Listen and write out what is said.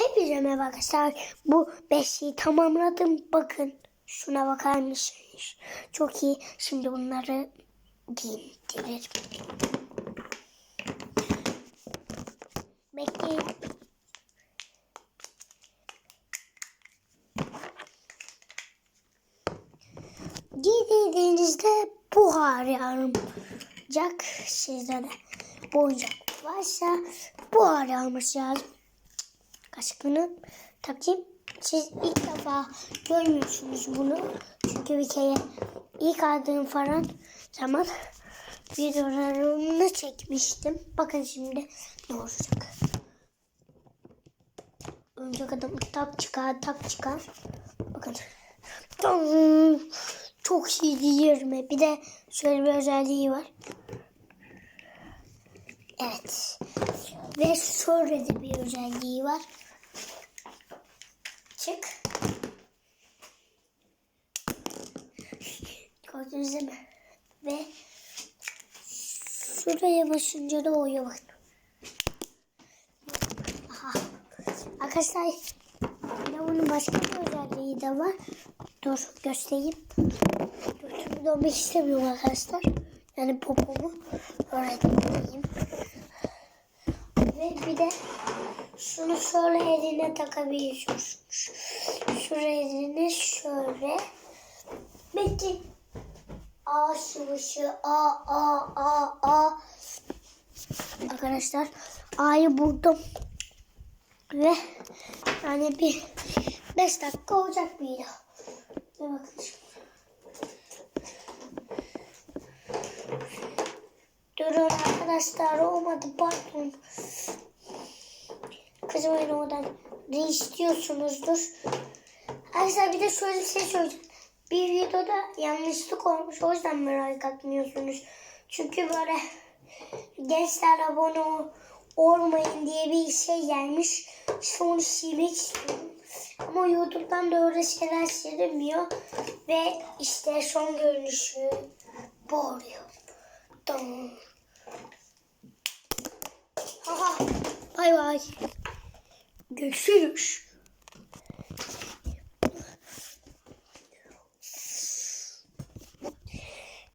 Hepinize merhaba arkadaşlar. Bu beşiği tamamladım. Bakın şuna bakar mısınız? Çok iyi. Şimdi bunları giydirelim. Bekleyin. Giydirdiğinizde buhar yağacak. Sizde de bu oyuncak varsa buhar yağması lazım. Kaşıkını takayım. Siz ilk defa görmüyorsunuz bunu. Çünkü bir kere ilk aldığım falan zaman videolarını çekmiştim. Bakın şimdi ne olacak. Önce adam tak çıkar tak çıkar. Bakın. Çok iyi mi? Bir de şöyle bir özelliği var. Evet. Ve şöyle de bir özelliği var. Çık. Gördünüz mi? Ve şuraya basınca da oya bak. Aha. Arkadaşlar bir de bunun başka bir özelliği de var. Dur göstereyim. Götümü dönmek istemiyorum arkadaşlar. Yani popomu oraya koyayım. Ve bir de şunu şöyle eline takabiliyorsunuz. Şuraya eline şöyle. Bitti. A sıvışı A A A A. Arkadaşlar A'yı buldum. Ve yani bir 5 dakika olacak video. Ve. Durun arkadaşlar olmadı pardon. Oradan. Ne istiyorsunuzdur? Arkadaşlar bir de şöyle bir şey söyleyeceğim. Bir videoda yanlışlık olmuş. O yüzden merak etmiyorsunuz. Çünkü böyle gençler abone ol- olmayın diye bir şey gelmiş. İşte onu silmek istiyorum. Ama YouTube'dan da öyle şeyler silinmiyor. Ve işte son görünüşü bu oluyor. Aha. Bay bay. Görüşürüz.